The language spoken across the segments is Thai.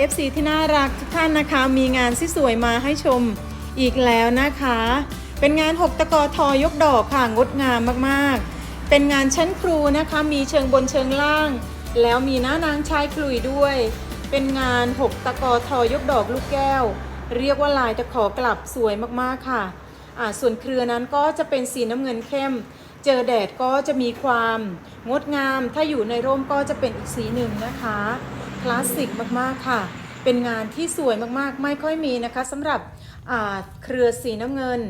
ที่น่ารักทุกท่านนะคะ มีงานที่สวยมาให้ชมอีกแล้วนะคะ เป็นงานหกตะกอทอยกดอกค่ะงดงามมากๆ เป็นงานชั้นครูนะคะ มีเชิงบนเชิงล่าง แล้วมีหน้านางชายคลุยด้วย เป็นงานหกตะกอทอยกดอกลูกแก้ว เรียกว่าลายตะขอกลับสวยมากๆค่ะอ่าส่วนเครือนั้นก็จะเป็นสีน้ำเงินเข้ม เจอแดดก็จะมีความงดงาม ถ้าอยู่ในร่มก็จะเป็นอีกสีหนึ่งนะคะ คลาสสิกมาก ๆ ค่ะ เป็นงานที่สวยมากๆ ไม่ค่อยมีนะคะสำหรับเครือสีน้ำเงิน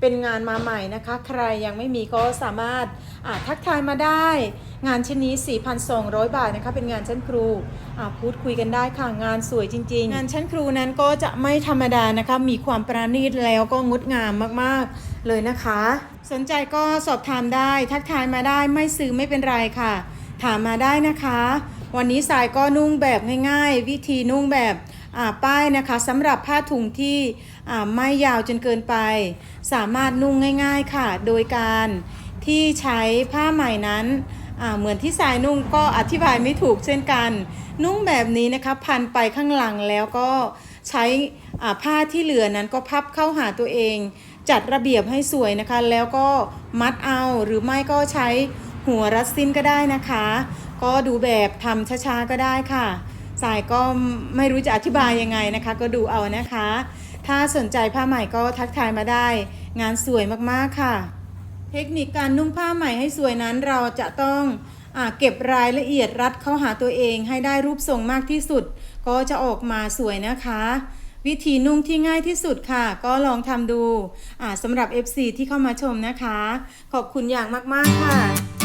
เป็นงานมาใหม่นะคะ ใครยังไม่มีก็สามารถทักทายมาได้ งานชิ้นนี้ 4,200 บาทนะคะ เป็นงานชั้นครูพูดคุยกันได้ค่ะ งานสวยจริง ๆ งานชั้นครูนั้นก็จะไม่ธรรมดานะคะ มีความประณีตแล้วก็งดงามมากๆเลยนะคะ สนใจก็สอบถามได้ ทักทายมาได้ ไม่ซื้อไม่เป็นไรค่ะ ถามมาได้นะคะ วันนี้สายก็นุ่งแบบง่ายๆ วิธีนุ่งแบบป้ายนะคะสำหรับผ้าถุงที่ไม่ยาวจนเกินไป สามารถนุ่งง่าย ๆค่ะ โดยการที่ใช้ผ้าใหม่นั้นเหมือนที่สายนุ่งก็อธิบายไม่ถูกเช่นกัน นุ่งแบบนี้นะคะพันไปข้างหลังแล้วก็ใช้ผ้าที่เหลือนั้นก็พับเข้าหาตัวเอง จัดระเบียบให้สวยนะคะ แล้วก็มัดเอาหรือไม่ก็ใช้หัวรัดสิ้นก็ได้นะคะ ก็ดูแบบทำช้าๆก็ได้ค่ะ สายก็ไม่รู้จะอธิบายยังไงนะคะ ก็ดูเอานะคะ ถ้าสนใจผ้าใหม่ก็ทักทายมาได้ งานสวยมากๆค่ะ เทคนิคการนุ่งผ้าใหม่ให้สวยนั้นเราจะต้องอเก็บรายละเอียดรัดเข้าหาตัวเองให้ได้รูปทรงมากที่สุด ก็จะออกมาสวยนะคะวิธีนุ่งที่ง่ายที่สุดค่ะ ก็ลองทำดูสำหรับ FC ที่เข้ามาชมนะคะ ขอบคุณอย่างมาก ๆ ค่ะ